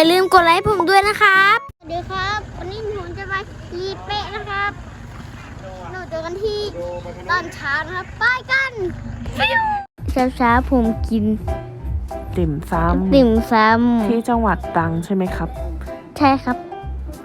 อย่าลืมกดไลค์ผมด้วยนะครับสวัสดีครับ วันนี้ผมจะไปรีเป๊ะนะครับเราเจอกันที่ตอนเช้านะครับไปกันเช้าเช้าๆผมกินติ่มซติ่มซำที่จังหวัดตรังใช่ไหมครับำใช่ครับ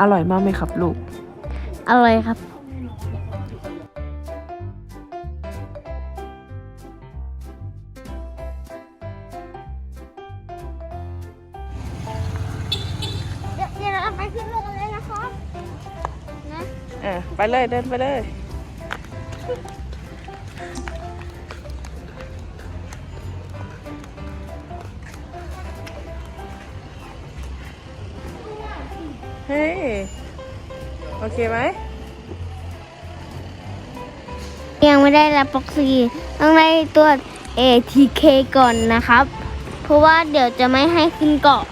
อร่อยมากไหมครับลูก อร่อยครับ เราไปขึ้นรถกันเลยนะครับนะเออไปเลยเดินไปเลยเฮ้ยโอเคไหมยังไม่ได้รับวัคซีนต้องได้ตรวจ ATK ก่อนนะครับ เพราะว่าเดี๋ยวจะไม่ให้ขึ้นเกาะ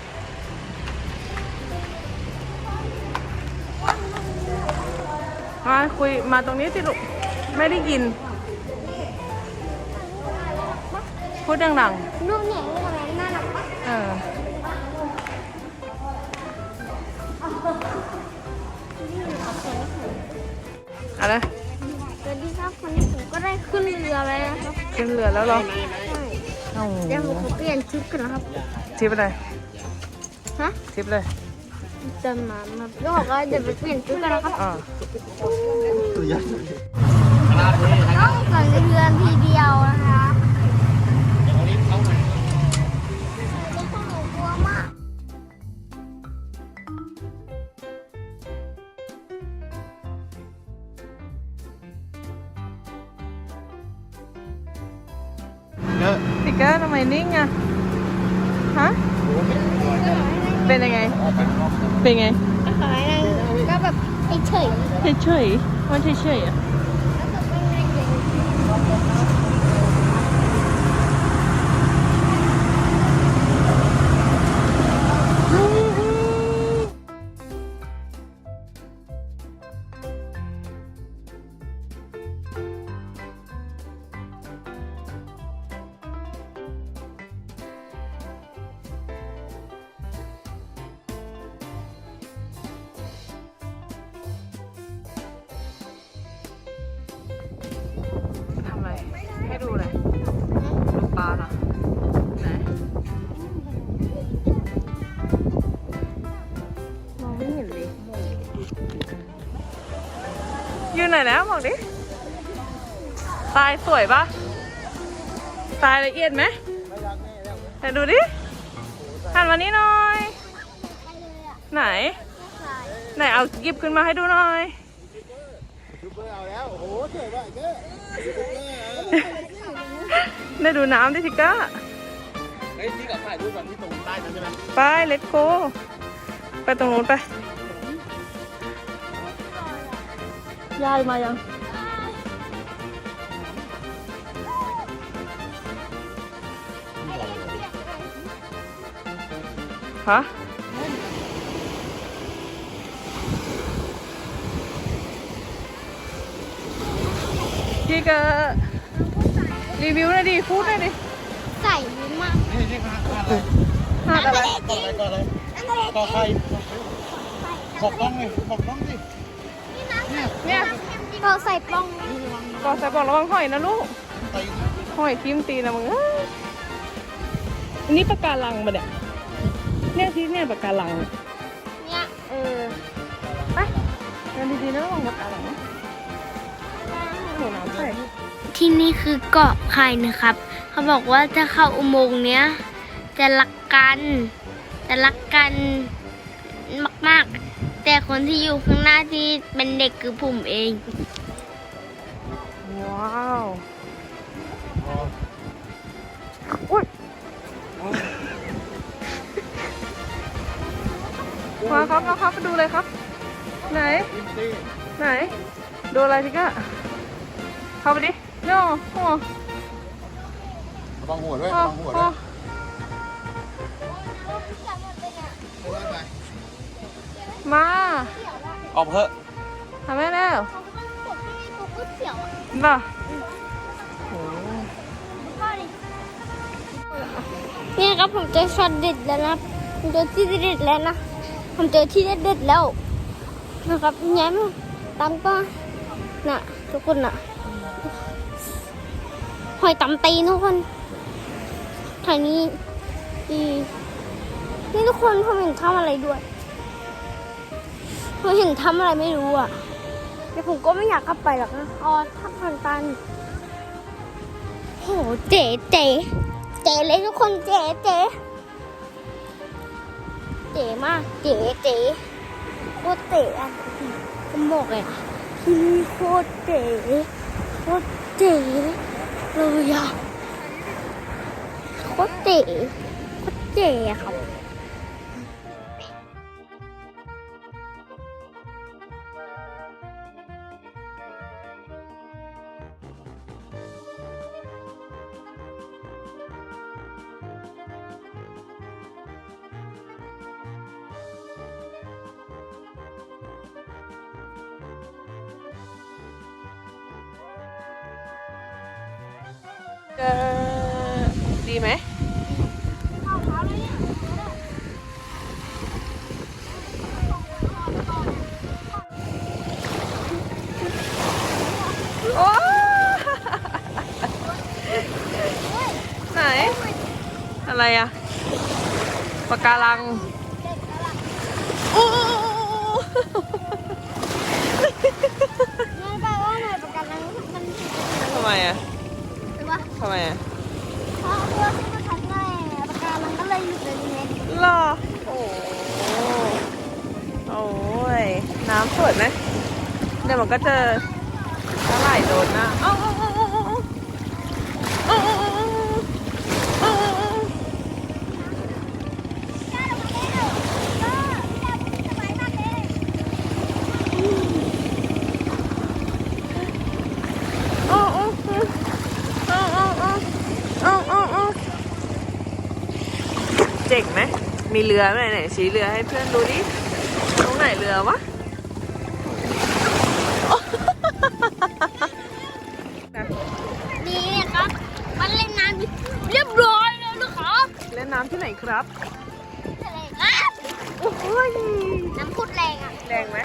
มาคุยมาตรงนี้สิลูกไม่ได้ยิน พูดดังลูกเนี่ยทำไมน่ารักปะๆเอออะไรสวัสดีครับวันนี้ผมก็ได้ขึ้นเรือแล้วนะครับขึ้นเรือแล้วเหรอใช่โอ้โหเดี๋ยวผมขอเปลี่ยนชุดกันนะครับ ทิปอะไรฮะทิปเลย จะมามาก็บอกว่าเดี๋ยวไปเปลี่ยนชุดกันนะครับอ่าต้องสั่นเรือนทีเดียวนะคะ เป็นยังไง เป็นไงขายอะไรก็แบบเฉยเฉยๆ มันเฉยๆอะ อยู่ไหนแล้วบอกดิตายสวยปะตายละเอียดไหมไหนดูดิหันมานี่หน่อย ไหน ไหนเอาหยิบขึ้นมาให้ดูหน่อยได้ดูน้ำดิทิกเกอร์เฮ้ยที่กับถ่ายรูปแบบที่ตรงใต้นั้นใช่ไหมไป เลตโก ไปตรงนู้นไป ยายมายังฮะพี่ก็รีวิวหน่อยดิพูดหน่อยดิใส่เยอะมากนี่นี่ค่ะอะไรหาดอะไรต่ออะไรต่ออะไรต่อใครบอกต้องเลยบอกต้องสิ เนี่ยเราใส่ปล้องกอใส่บอกระวังหอยนะลูกตีหอยทิ่มตีนะมึงเอ้ยอันนี้ปากการังปะเนี่ยเนี่ยที่เนี่ยปากการัง เนี่ยเออไปเดินดีๆนะระวังปากการังนะโหน้ำใส่ที่นี่คือเกาะไข่นะครับ เขาบอกว่าถ้าเข้าอุโมงค์เนี้ยจะรักกันจะรักกันมากๆ แต่คนที่อยู่ข้างหน้าที่เป็นเด็กคือผมเอง ว้าวอุ้ยมาครับมาครับไปดูเลยครับ ไหนอินตี้ไหน ดูอะไรพี่ก้าเข้าไปดิโน่โอ้ระวังหัวด้วยโอ้ระวังหัวโอ้ด้วย มา ออกเถอะทำได้แล้วเสียวป่ะเนี่ยครับผมเจะช็อตเด็ดแล้วนะครับผมเจอที่เด็ดๆแล้วนะผมเจอที่เด็ดๆแล้วนะครับแง้มตามก็น่ะทุกคนน่ะหอยตำตีนทุกคนถ่ายนี้ดีนี่ทุกคนผมเห็นทำอะไรด้วย ผมเห็นทำอะไรไม่รู้อะแต่ผมก็ไม่อยากกลับไปหรอกนะอ๋อถ้าผ่านตันโหเจ๋เจ๋เจ๋เลยทุกคนเจ๋เจ๋เจ๋มากเจ๋เจ๋โคตรเจ๋อะผมบอกเลยอะที่นี่โคตรเจ๋โคตรเจ๋เลยอะโคตรเจ๋โคตรเจ๋อะครับ ดีไหมโอ้ไหน อะไรอะปะการังโอ้ทำไมอะ ทำไมอะเพราะเพื่อที่ประกันหน่วยประกันมันก็เลยหยุดเลยไงหรอโอ้โอ้ยน้ำสวยไหมเดี๋ยวมันก็เจอปลาไหลโดนนะเอ้า เจ๋งไหมมีเรือไหมไหนชี้เรือให้เพื่อนดูดิตรงไหนเรือวะนี่ครับมันเล่นน้ำเรียบร้อยแล้วนะครับ เล่นน้ำที่ไหนครับทะเลครับโอ้ยน้ำพุดแรงอะแรงไหม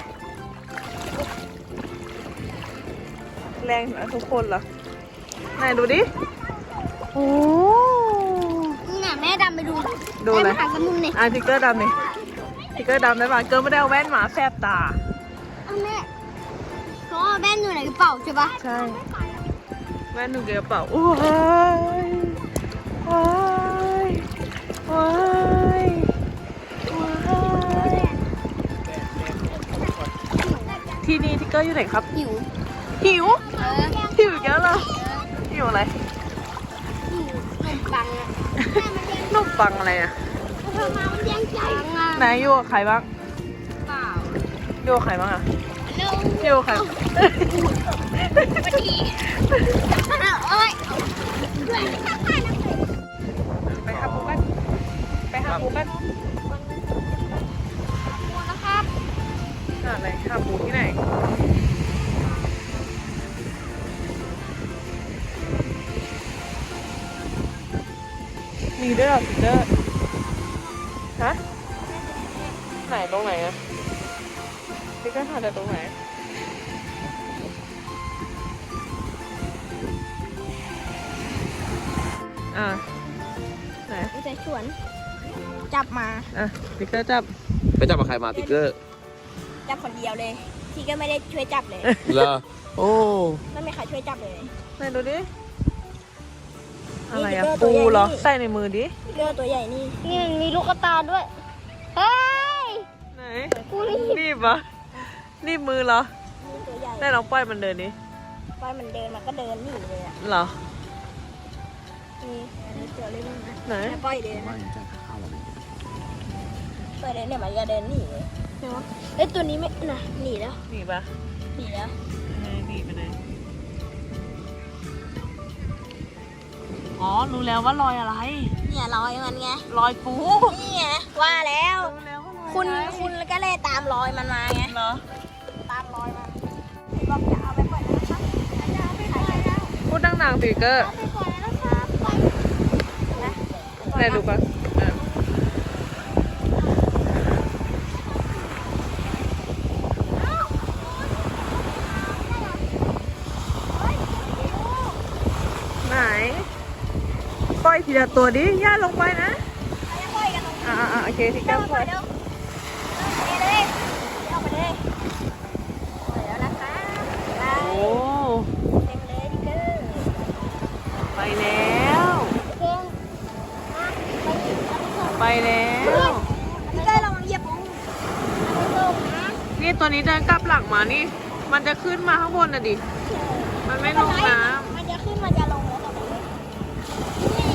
แรงนะทุกคนเหรอไหนดูดิโอ้นี่น่ะแม่ ดำไปดูดูอะไร แม่มาหาสมุนเนี่ยอะทิกเกอร์ดำนี่ทิกเกอร์ดำได้ป่ะเกิร์ลไม่ได้เอาแว่นหมาแสบตา เอาแม่เพราะว่าแม่อยู่ในกระเป๋าใช่ปะใช่ แว่นหนูเกระเป๋าว้ายว้ายว้ายว้ายที่นี่ทิกเกอร์อยู่ไหนครับ หิวหิว เออหิวอีกแล้วเหรอหิวอะไรหิวขนม ปังอะขนมปังอะไรอะเธอมามันยังใจอะนายอยู่กับใครบ้างเปล่าอยู่กับใครบ้างอะเร็วอยู่กับใครพอดีเอ้ยไปหาปูกันไปหาปูกันนะครับหาอะไรหาปูที่ไหน มีด้วยเหรอพีเตอร์ฮะไหนตรงไหนอะพีเตอร์หาแต่ตรงไหนอ่าไหนไม่ใช่สวน จับมา อะพีเตอร์จับไปจับกับใครมาติ๊กเกอร์จับคนเดียวเลย ที่ก็ไม่ได้ช่วยจับเลย เหรอโอ้ ไม่มีใครช่วยจับเลย ไหนดูดิ อะไรนี่อะพีเตอร์ตัวปูใหญ่เหรอนี่ใส่ในมือดิเลือตัวใหญ่นี่นี่มันมีลูกกระตาด้วยเฮ้ยไหนกูนี่รีบเหรอรีบมือเหรอมีตัวใหญ่ได้ลองปล่อยมันเดินดิปล่อยมันเดินมันก็เดินหนีเลยอะเหรอนี่อันนี้ตัวเล็กนะไหนไม่ปล่อยเดินนะปล่อยเดินเนี่ยมันจะเดินหนีเลยเนาะเอ้ยตัวนี้ไม่น่ะหนีแล้วหนีปะหนีแล้ว อ๋อ รู้แล้วว่ารอยอะไร เนี่ยรอยมันไง รอยปูนี่ไงว่าแล้ว รู้แล้วว่ารอยคุณอะไรคุณก็เลยตามรอยมันมาไง เหรอตามรอยมันบอกจะเอาไปปล่อยแล้วนะครับจะเอาไปปล่อยแล้วพูดดังๆสิเกอร์เอาไปปล่อยแล้วนะครับปล่อยนะ ไหนดูปะอะ อย่าตัวดิย่าลงไปนะอ่าอ่าโอเคที่ก้วพลอยเร็วเลยเดี๋ยวไปเลยเดี๋ยวนะคะโอ้เต็มเลยดิเกอร์ไปแล้วไปแล้วดิเกอร์ลองเหยียบลงนะนี่ตัวนี้เดินกลับหลังมานี่ มันจะขึ้นมาข้างบนน่ะดิ มันไม่ลงน้มันจะขึ้นมันจะลงแล้ว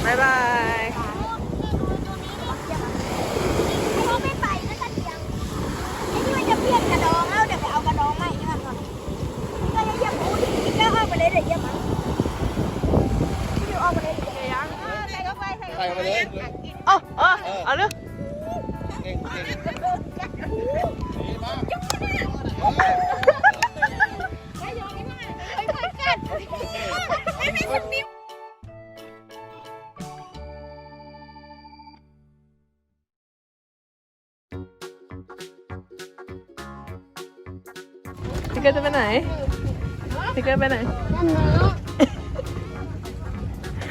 แต่ ติ๊กเกอร์จะไปไหนติ๊กเกอร์ไปไหน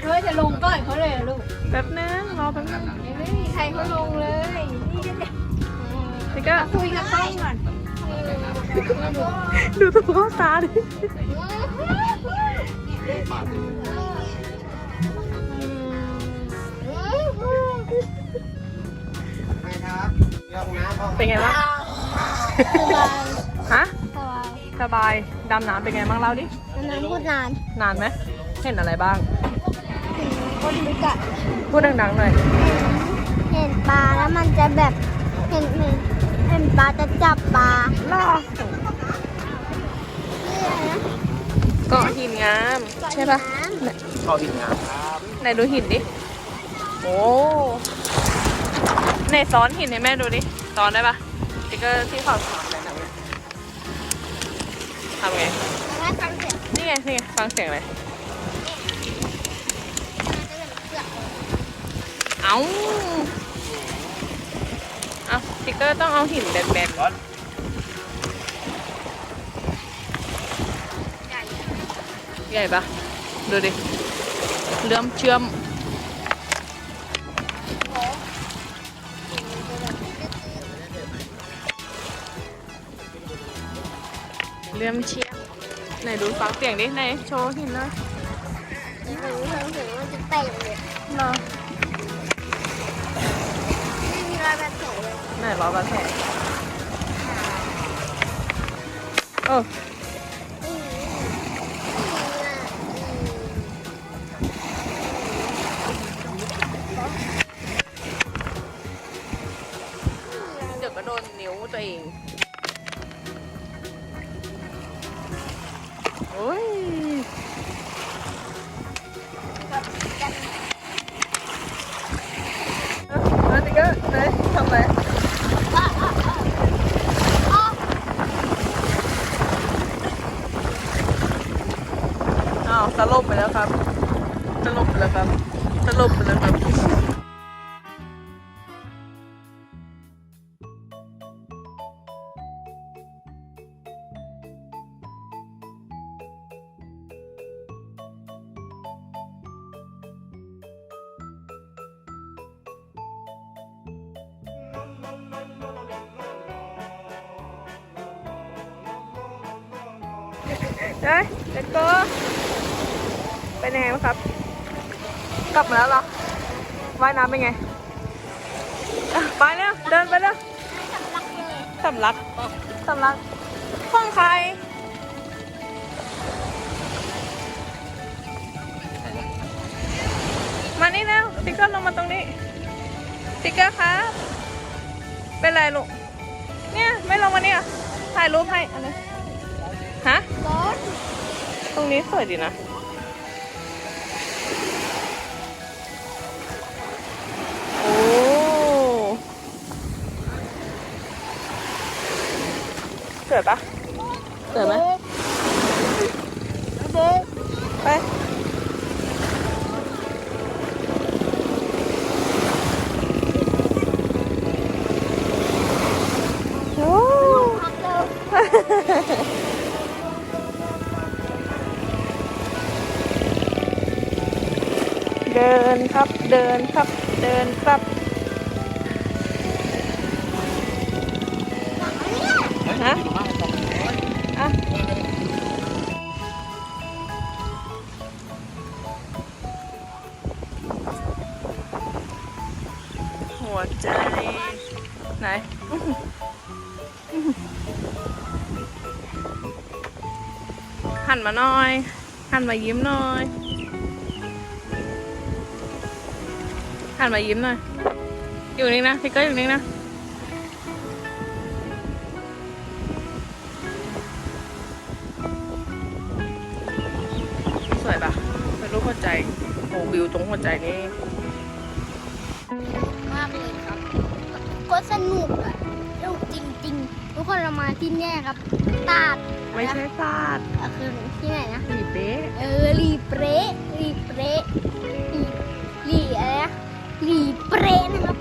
เฮ้ยจะลงก่อนเขาเลยเหรอลูกแป๊บนึงรอแป๊บนึงยังไม่มีใครเขาลงเลย นี่จะติ๊กเกอร์คุยกับใครก่อนดูตัวพ่อตาดิไปครับยกน้ำเข้าเป็นไงบ้างฮะ สบายสบายดำน้ำเป็นไงบ้างเล่าดิน้ำพูดนานนานไหมเห็นอะไรบ้างคนลึกอะพูดดังๆหน่อยเห็นปลาแล้วมันจะแบบเห็นเห็นเห็นปลาจะจับปลาล่านี่อะไรนะเกาะหินงามใช่ปะเข้าหินน้ำครับไหนดูหินดิโอ้ไหนซ้อนหินให้แม่ดูดิซ้อนได้ปะติ๊กเกอร์ที่เขาสอนเลยนะ ทำไงน้ำฟังเสียงนี่ไง นี่ไง ฟังเสียงเลย เอาเอาติ๊กเกอร์ต้องเอาหินแบนๆร้อนใหญ่ปะดูดิ เลื่อมเชื่อม เลื่อมเชื่อมไหนดูฟังเสียงดิไหนโชว์หินหนะหูฟังเสียงมันจะเตะเลยเนาะไม่มีรอยแบบแผลเลยไหนรอบาแผลเอออืมอืมเดี๋ยวก็โดนนิ้วตัวเอง อ้ยเออมาติกเกอร์ไหนทำอะไรอ้าวสลบไปแล้วครับสลบไปแล้วครับสลบไปแล้วครับ เฮ้ยเด็กโตเป็นยังไงบ้างครับ กลับมาแล้วเหรอ ว่ายน้ำเป็นไงอะไปเร็วเดินไปเร็วสำลักสำลักห้องใครมานี่แล้วติ๊กเกอร์ลงมาตรงนี้ติ๊กเกอร์ครับเป็นไรลูกเนี่ยไม่ลงมาเนี่ยถ่ายรูปให้อันนี้ ฮะ ร้อนตรงนี้สวยดีนะ โอ้ สวยปะสวยไหมเบ๊กไป เดินครับ เดินครับฮะอะหัวใจ ไหนหันมาหน่อย หันมายิ้มหน่อย หันมายิ้มหน่อย อยู่นิ่งนะพี่เก็อยู่นิ่งนะ สวยปะเป็นรูปหัวใจ โอ้วิวตรงหัวใจนี่มากเลยครับ ก็สนุกอะสนุกจริงๆ ทุกคนเรามาที่เนี่ยครับ ตาด ไม่ใช่พลาดก็คือที่ไหนนะสีเป๊ะเออรีเปรส brain.